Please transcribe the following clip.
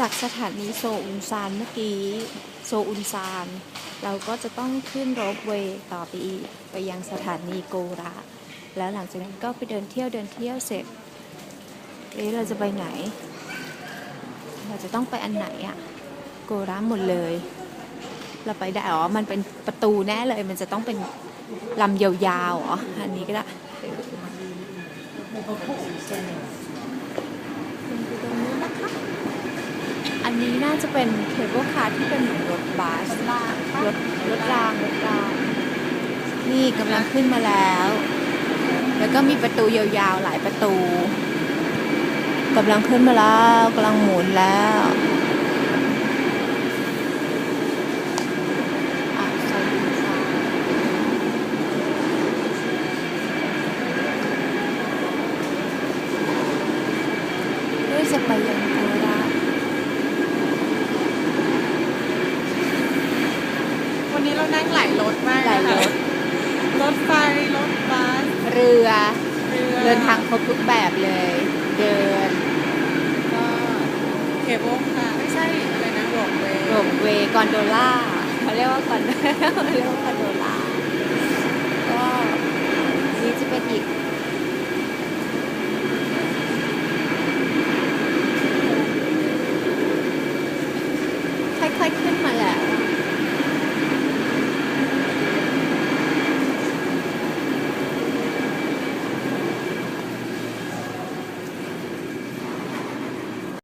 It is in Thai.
จากสถานีโซอุนซานเมื่อกี้โซอุนซาน เราก็จะต้องขึ้นรถเวย์ต่อไปอีกไปยังสถานีโกระ แล้วหลังจากนั้นก็ไปเดินเที่ยวเดินเที่ยวเสร็จเอ๊ะเราจะไปไหน เราจะต้องไปอันไหนอะโกระหมดเลย เราไปได้อ๋อมันเป็นประตูแน่เลย มันจะต้องเป็นลำยาวๆอ๋ออันนี้ก็ได้อั น่าจะเป็นเคเบิลคาร์ที่เป็นเหมือนรถบัสรถรถรางรถรางนี่กำลังขึ้นมาแล้ว แล้วก็มีประตูยาวๆหลายประตูกำลังขึ้นมาแล้วกำลังหมุนแล้วอะใส่ดูค่ะเพื่อจะไปยังโค วันนี้เรานั่งหลายรถมากหลายรถ รถไฟ รถบัสเรือเรือ เดินทางครบทุกแบบเลย เดิน ก็เคเบิลค่ะ ไม่ใช่อะไรนะโรบเวย์โรบเวกอนโดล่าเขาเรียกว่ากอนเรียกว่ากอนโดล่าก็นี่จะเป็นอีกค่อยๆขึ้นมา